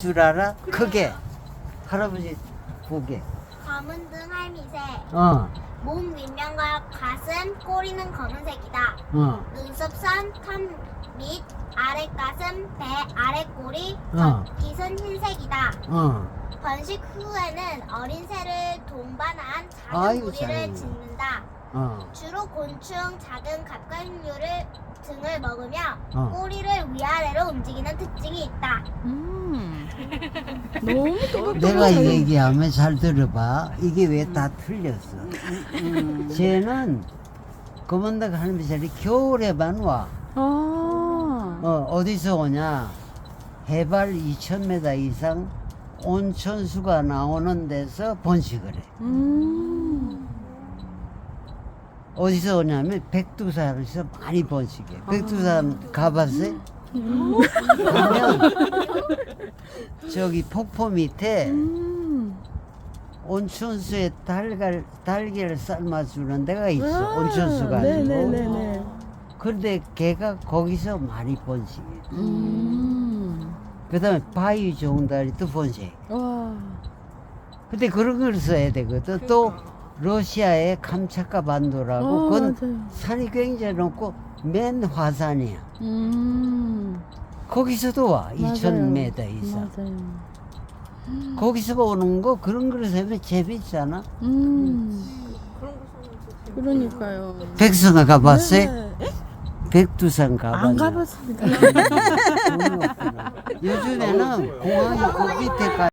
줄 알아? 크게 할아버지 보게 검은 등 할미새 어 몸 윗면과 가슴 꼬리는 검은색이다 어, 눈썹선 턱밑 아래 가슴 배 아래 꼬리 어. 깃은 흰색이다 어. 번식 후에는 어린 새를 동반한 작은 아이고, 무리를 잘했네. 짓는다 어. 주로 곤충 작은 갑각류를 등을 먹으며 어. 꼬리를 움직이는 특징이 있다 음. 너무 똑똑하다. 내가 얘기하면 잘 들어봐 이게 왜 다 틀렸어 쟤는 검은닭 할미살이 겨울에만 와 아. 어, 어디서 오냐 해발 2000m 이상 온천수가 나오는 데서 번식을 해 음. 어디서 오냐면 백두산에서 많이 번식해. 백두산 가봤어요? 저기 폭포 밑에 음. 온천수에 달걀 달걀 삶아주는 데가 있어. 아, 온천수가 아니고. 네네네네. 그런데 걔가 거기서 많이 번식해. 음. 그 다음에 바위 좋은 달이 또 번식. 와. 근데 그런 걸 써야 되거든. 또 러시아의 감차카 반도라고 어, 그건 맞아요. 산이 굉장히 높고 맨 화산이야. 음. 거기서도 와. 맞아요. 2000m 이상. 맞아요. 거기서 오는 거 그런 걸 하면 재밌잖아. 음. 그러니까요. 백성아 가봤어요? 네. 백두산 가봤나? 안 가봤습니다. 요즘에는 공항이 그 밑에 가